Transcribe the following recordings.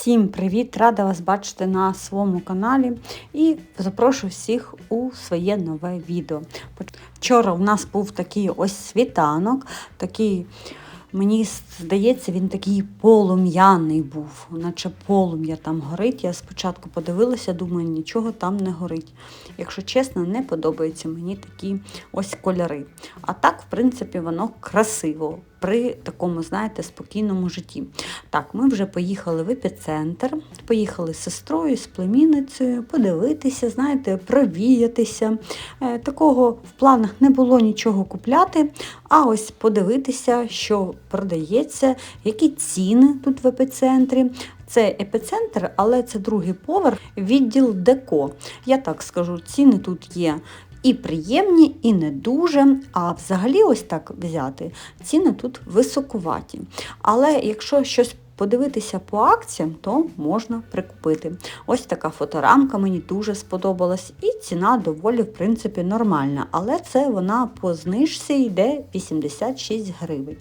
Всім привіт! Рада вас бачити на своєму каналі і запрошую всіх у своє нове відео. Вчора у нас був такий ось світанок, такий, мені здається, він такий полум'яний був, наче полум'я там горить. Я спочатку подивилася, думаю, нічого там не горить. Якщо чесно, не подобаються мені такі ось кольори. А так, в принципі, воно красиво при такому, знаєте, спокійному житті. Так, ми вже поїхали в епіцентр, поїхали з сестрою, з племінницею, подивитися, знаєте, провіятися. Е, Такого в планах не було нічого купляти, а ось подивитися, що продається, які ціни тут в епіцентрі. Це епіцентр, але це другий поверх, відділ деко. Я так скажу, ціни тут є і приємні, і не дуже. А взагалі, ось так взяти, ціни тут високуваті. Але якщо щось подивитися по акціям, то можна прикупити. Ось така фоторамка мені дуже сподобалась, і ціна доволі, в принципі, нормальна. Але це вона по знижці йде 86 гривень.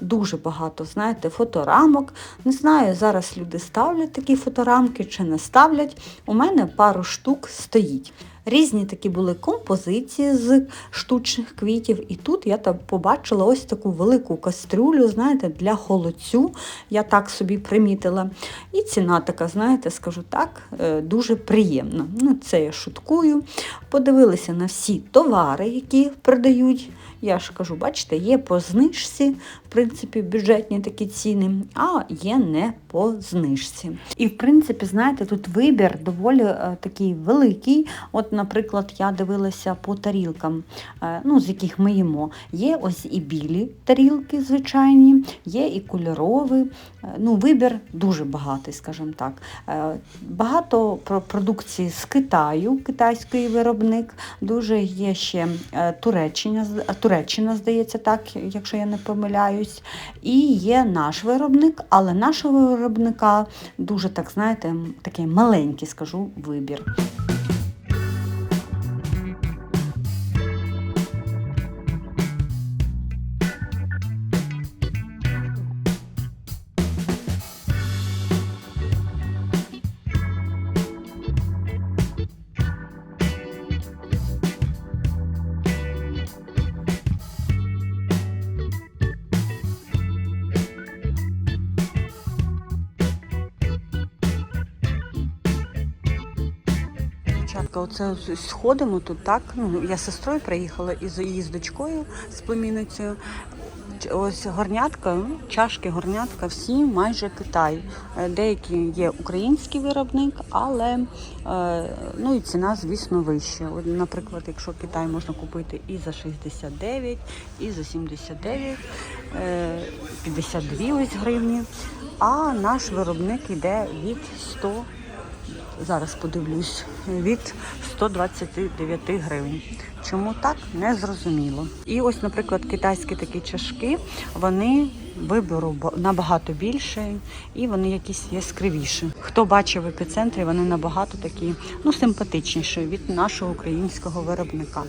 Дуже багато, знаєте, фоторамок. Не знаю, зараз люди ставлять такі фоторамки чи не ставлять. У мене пару штук стоїть. Різні такі були композиції з штучних квітів, і тут я там побачила ось таку велику кастрюлю, знаєте, для холодцю. Я так собі примітила. І ціна така, знаєте, скажу так, е, дуже приємна. Ну, це я шуткую. Подивилися на всі товари, які продають. Я ж кажу, бачите, є по знижці, в принципі, бюджетні такі ціни, а є не по знижці. І, в принципі, знаєте, тут вибір доволі е, такий великий. От, наприклад, я дивилася по тарілкам, е, ну, з яких ми їмо. Є ось і білі тарілки, звичайні, є і кольорові. Е, ну, вибір дуже багатий, скажімо так. Е, Багато про- продукції з Китаю, китайський виробник, дуже є ще Туреччина, Туреччина, здається, так, якщо я не помиляюсь. І є наш виробник, але нашого виробника дуже так, знаєте, такий маленький, скажу, вибір. Дівчатка, оце сходимо тут, так? Ну, я з сестрою приїхала і з її з дочкою, з племінницею. Ось горнятка, ну, чашки, горнятка, всі майже Китай. Е, Деякі є український виробник, але е, ну і ціна, звісно, вища. Наприклад, якщо Китай можна купити і за 69, і за 79, е, 52 ось гривні, а наш виробник йде від 100 Зараз подивлюсь від 129 гривень. Чому так, не зрозуміло. І ось, наприклад, китайські такі чашки, вони вибору ба- набагато більше і вони якісь яскравіші. Хто бачив в епіцентрі, вони набагато такі ну, симпатичніші від нашого українського виробника.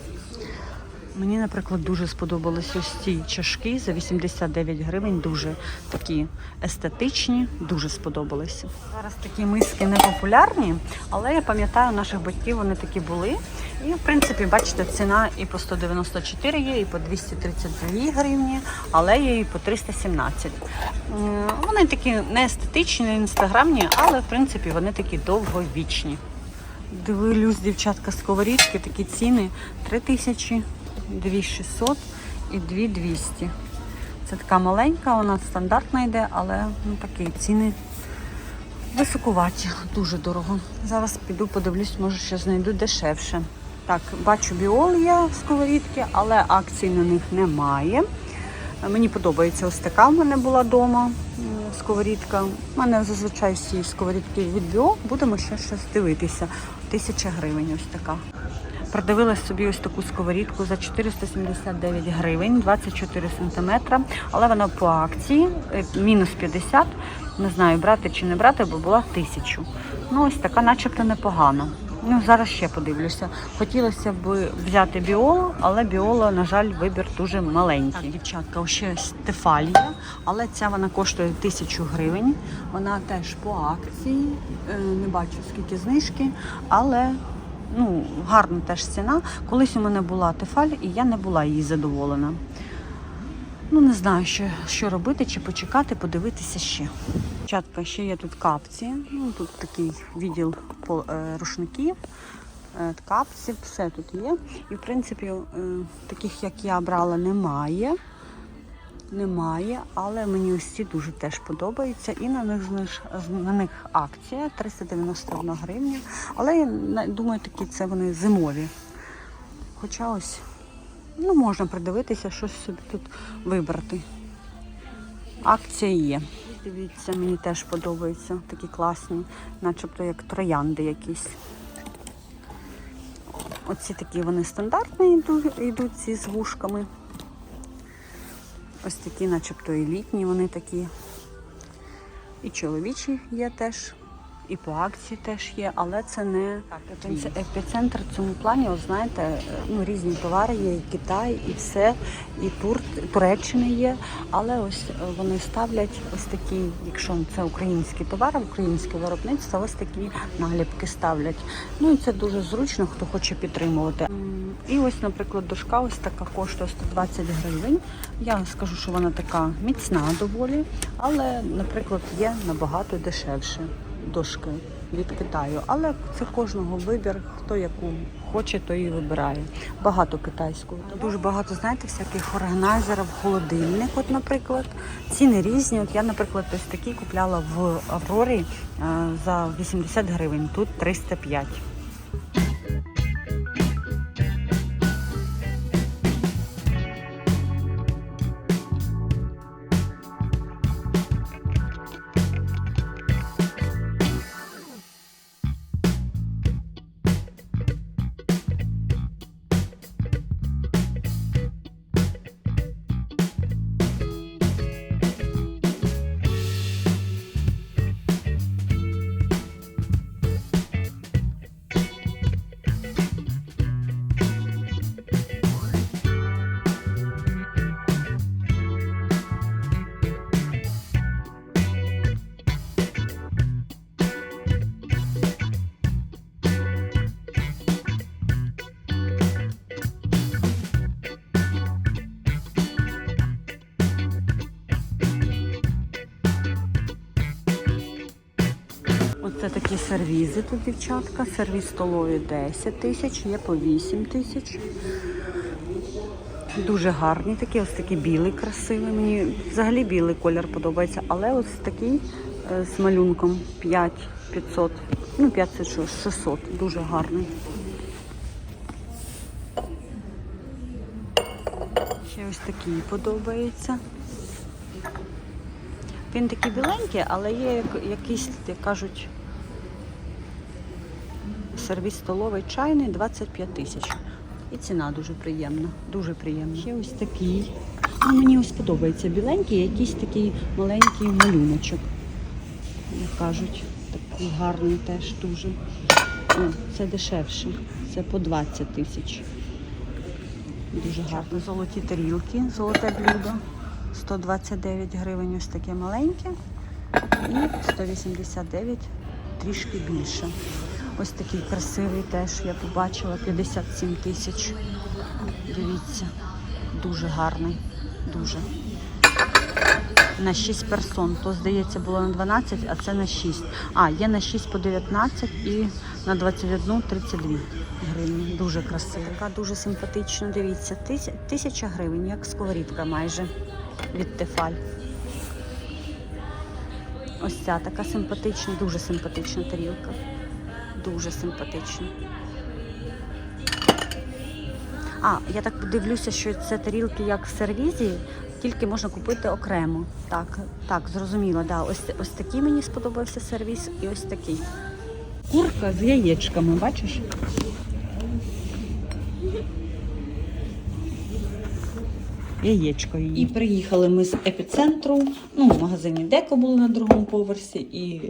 Мені, наприклад, дуже сподобались ось ці чашки за 89 гривень, дуже такі естетичні, дуже сподобалися. Зараз такі миски не популярні, але я пам'ятаю, наших батьків вони такі були. І, в принципі, бачите, ціна і по 194 є, і по 232 гривні, але є і по 317. М, Вони такі не естетичні, не інстаграмні, але в принципі вони такі довговічні. Дивлюсь, дівчатка, сковорідки, такі ціни 3 тисячі, 2600 і 2200. Це така маленька, вона стандартна йде, але ну, такі ціни високуваті, дуже дорого. Зараз піду подивлюсь, може ще знайду дешевше. Так, бачу біол є сковорідки, але акцій на них немає. Мені подобається ось така в мене була вдома сковорідка. У мене зазвичай всі сковорідки від біо. Будемо ще щось дивитися. Тисяча гривень ось така. Продивилась собі ось таку сковорідку за 479 гривень, 24 сантиметра, але вона по акції, е, мінус 50. Не знаю, брати чи не брати, бо була тисячу. Ну, ось така, начебто непогана. Ну, зараз ще подивлюся. Хотілося б взяти біоло, але біоло, на жаль, вибір дуже маленький. Так, дівчатка, ще стефалія, але ця вона коштує тисячу гривень. Вона теж по акції. Е, Не бачу скільки знижки, але ну, гарна теж ціна. Колись у мене була тефаль, і я не була її задоволена. Ну, не знаю, що, що робити, чи почекати, подивитися ще. Дівчатка, ще є тут капці. Ну, тут такий відділ е, рушників, е, капців, все тут є. І в принципі, е, таких, як я брала, немає. Немає, але мені ось ці дуже теж подобаються. І на них на них акція 391 гривня. Але я думаю, такі це вони зимові. Хоча ось ну, можна придивитися, щось собі тут вибрати. Акція є. Дивіться, мені теж подобаються такі класні, начебто як троянди якісь. Оці такі вони стандартні йдуть, йдуть ці з вушками. Ось такі, начебто і літні вони такі. І чоловічі є теж, і по акції теж є, але це не це епіцентр в цьому плані. От знаєте, ну різні товари є, і Китай, і все, і Тур, Туреччина є. Але ось е, вони ставлять ось такі, якщо це українські товари, українське виробництво, ось такі наліпки ставлять. Ну і це дуже зручно, хто хоче підтримувати. І ось, наприклад, дошка ось така коштує 120 гривень. Я скажу, що вона така міцна доволі, але, наприклад, є набагато дешевше дошки від Китаю. Але це кожного вибір, хто яку хоче, то і вибирає. Багато китайського. Дуже багато, знаєте, всяких органайзерів, холодильник, от, наприклад. Ціни різні. От я, наприклад, ось такий купляла в Аврорі е, за 80 гривень, тут 305. Сервізи тут, дівчатка. Сервіз столовий 10 тисяч, є по 8 тисяч. Дуже гарні такі, ось такий білий, красивий. Мені взагалі білий колір подобається, але ось такий е, з малюнком 5 500, ну 5 це що, 600, дуже гарний. Ще ось такий подобається. Він такий біленький, але є якийсь, як кажуть, сервіс столовий чайний 25 тисяч. І ціна дуже приємна, дуже приємна. Ще ось такий. Ну, мені ось подобається біленький, якийсь такий маленький малюночок. Як кажуть, такий гарний теж дуже. Ну, це дешевше. Це по 20 тисяч. Дуже гарно. Золоті тарілки, золоте блюдо. 129 гривень ось таке маленьке. І 189 трішки більше. Ось такий красивий теж я побачила 57 тисяч. Дивіться, дуже гарний, дуже. На 6 персон. То, здається, було на 12, а це на 6. А, є на 6 по 19 і на 21 32 гривні. Дуже красива. Така дуже симпатична. Дивіться, тисяча гривень, як сковорідка майже від Тефаль. Ось ця така симпатична, дуже симпатична тарілка. Дуже симпатично. А, я так подивлюся, що це тарілки як в сервізі, тільки можна купити окремо. Так, так, зрозуміло, да. Ось, ось такий мені сподобався сервіз і ось такий. Курка з яєчками, бачиш? Яєчко її. І приїхали ми з епіцентру. Ну, в магазині Деко були на другому поверсі, і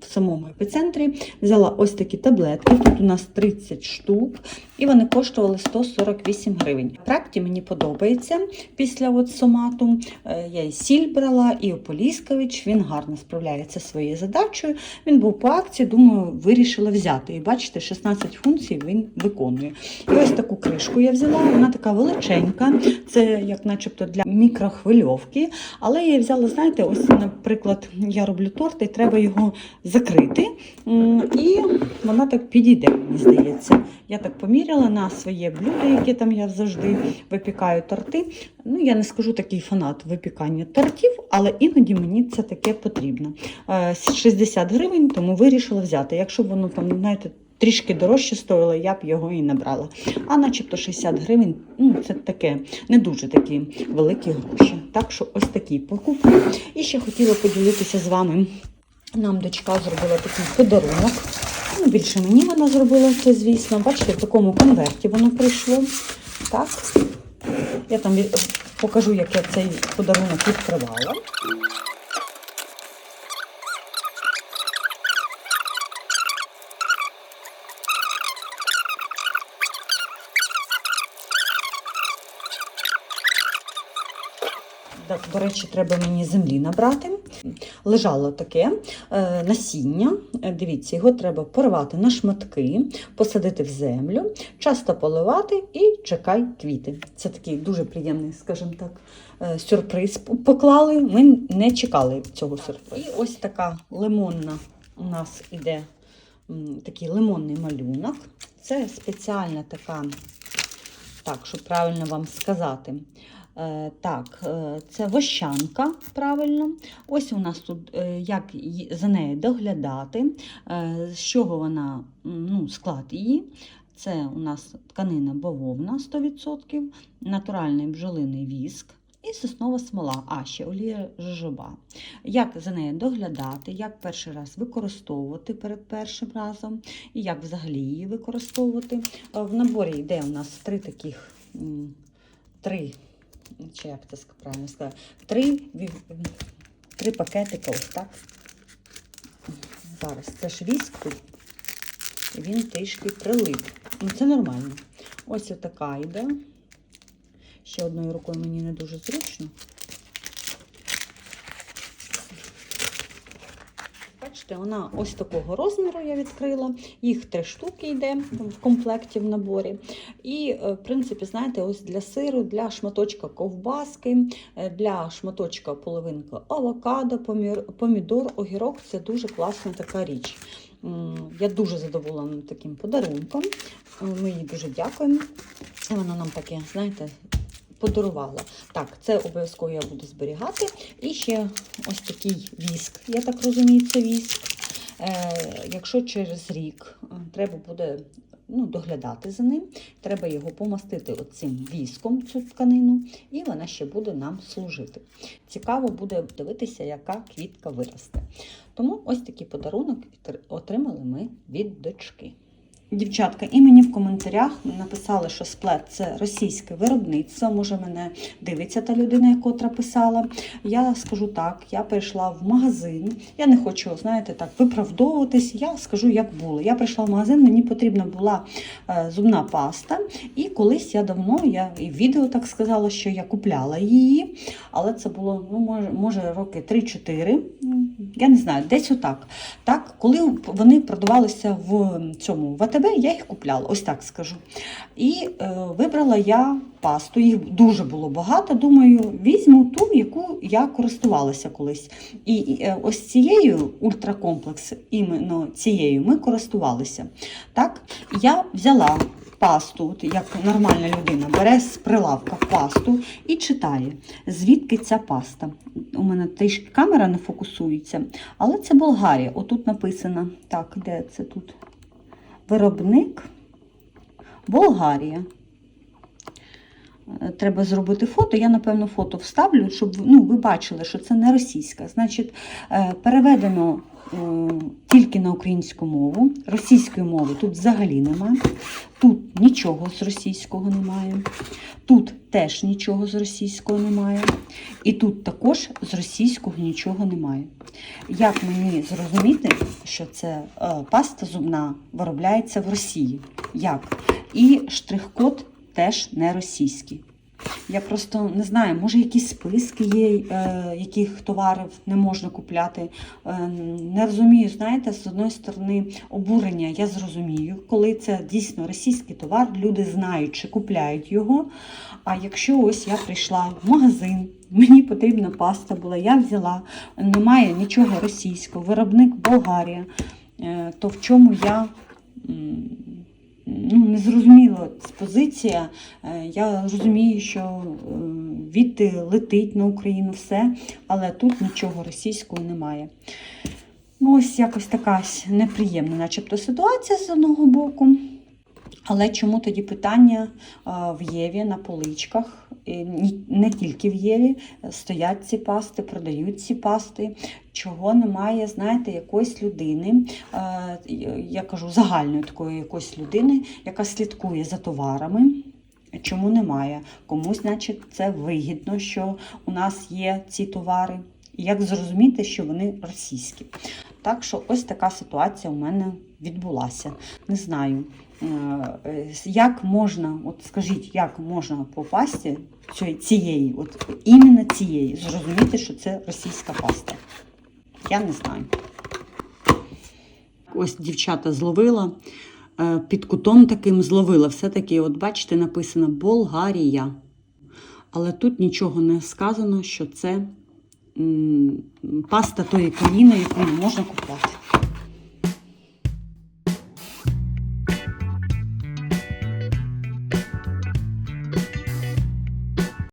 в самому епіцентрі взяла ось такі таблетки. Тут у нас 30 штук, і вони коштували 148 гривень. Практі мені подобається після от сомату. Е, Я і сіль брала, і Ополіскавич. Він гарно справляється своєю задачею. Він був по акції, думаю, вирішила взяти. І бачите, 16 функцій він виконує. І ось таку кришку я взяла, вона така величенька, це як начебто для мікрохвильовки. Але я взяла, знаєте, ось, наприклад, я роблю торт і треба його закрити. І вона так підійде, мені здається. Я так поміряла на своє блюдо, яке там я завжди випікаю торти. Ну, я не скажу такий фанат випікання тортів, але іноді мені це таке потрібно. Е, 60 гривень, тому вирішила взяти. Якщо воно там, знаєте, трішки дорожче стоїло, я б його і не брала. А начебто 60 гривень, ну це таке не дуже такі великі гроші. Так що ось такі покупки. І ще хотіла поділитися з вами. Нам дочка зробила такий подарунок. Ну, більше мені вона зробила це, звісно. Бачите, в такому конверті воно прийшло. Так. Я там покажу, як я цей подарунок відкривала. Так, До речі, треба мені землі набрати. Лежало таке е, насіння. Е, Дивіться, його треба порвати на шматки, посадити в землю, часто поливати і чекай квіти. Це такий дуже приємний, скажімо так, е, сюрприз поклали. Ми не чекали цього сюрпризу. І ось така лимонна у нас іде такий лимонний малюнок. Це спеціальна така, так, щоб правильно вам сказати. Е, Так, е, це вощанка, правильно. Ось у нас тут е, як за нею доглядати, з чого вона, ну, склад її. Це у нас тканина бавовна 100%, натуральний бджолиний віск і соснова смола, а ще олія жожоба. Як за нею доглядати, як перший раз використовувати перед першим разом, і як взагалі її використовувати. В наборі йде у нас три таких три чи як це правильно сказати, три, три пакетика ось так. Зараз це ж віск він трішки прилип. Ну, це нормально. Ось отака йде. Ще одною рукою мені не дуже зручно. Бачите, вона ось такого розміру я відкрила. Їх три штуки йде в комплекті в наборі. І, е, в принципі, знаєте, ось для сиру, для шматочка ковбаски, е, для шматочка половинка авокадо, помідор, огірок це дуже класна така річ. Я дуже задоволена таким подарунком. Е, Ми їй дуже дякуємо. Вона нам таке, знаєте, подарувала. Так, це обов'язково я буду зберігати. І ще ось такий віск. Я так розумію, це віск. Е, якщо через рік е, треба буде ну, доглядати за ним, треба його помастити оцим віском, цю тканину, і вона ще буде нам служити. Цікаво буде дивитися, яка квітка виросте. Тому ось такий подарунок отримали ми від дочки. Дівчатка, і мені в коментарях написали, що сплет це російське виробництво. Може, мене дивиться та людина, котра писала. Я скажу так: я прийшла в магазин. Я не хочу, знаєте, так виправдовуватись. Я скажу, як було. Я прийшла в магазин, мені потрібна була е, зубна паста. І колись я давно, я і в відео так сказала, що я купляла її, але це було ну, може, може роки 3-4. Я не знаю, десь отак. Так, коли вони продавалися в цьому в АТБ, я їх купляла, ось так скажу. І е, вибрала я пасту. Їх дуже було багато. Думаю, візьму ту, яку я користувалася колись. І, і е, ось цією ультракомплекс, іменно цією ми користувалися. Так, я взяла. Пасту, от як нормальна людина, бере з прилавка пасту і читає, звідки ця паста. У мене трішки камера не фокусується, але це Болгарія. Отут написано, так, де це тут? Виробник Болгарія. Е, Треба зробити фото. Я, напевно, фото вставлю, щоб ну, ви бачили, що це не російська. Значить, е, переведено тільки на українську мову. Російської мови тут взагалі немає. Тут нічого з російського немає. Тут теж нічого з російського немає. І тут також з російського нічого немає. Як мені зрозуміти, що це е, паста зубна виробляється в Росії? Як? І штрих-код теж не російський. Я просто не знаю, може якісь списки є, е, яких товарів не можна купляти. Е, не розумію, знаєте, з одної сторони обурення я зрозумію, коли це дійсно російський товар, люди знають чи купляють його. А якщо ось я прийшла в магазин, мені потрібна паста була, я взяла, немає нічого російського, виробник Болгарія, е, то в чому я. Ну, незрозуміла позиція. Е, Я розумію, що від летить на Україну все, але тут нічого російського немає. Ну, ось якось така неприємна, начебто, ситуація з одного боку. Але чому тоді питання е, в Єві на поличках, не тільки в Єві, стоять ці пасти, продають ці пасти, чого немає, знаєте, якоїсь людини, е, я кажу загальної такої якоїсь людини, яка слідкує за товарами. Чому немає? Комусь, значить, це вигідно, що у нас є ці товари. Як зрозуміти, що вони російські? Так що ось така ситуація у мене відбулася. Не знаю, як можна, от скажіть, як можна по пасті цієї- от іменно цієї, зрозуміти, що це російська паста? Я не знаю. Ось дівчата зловила. е, Під кутом таким зловила. Все-таки, от бачите, написано Болгарія. Але тут нічого не сказано, що це паста тої країни, яку не можна купувати.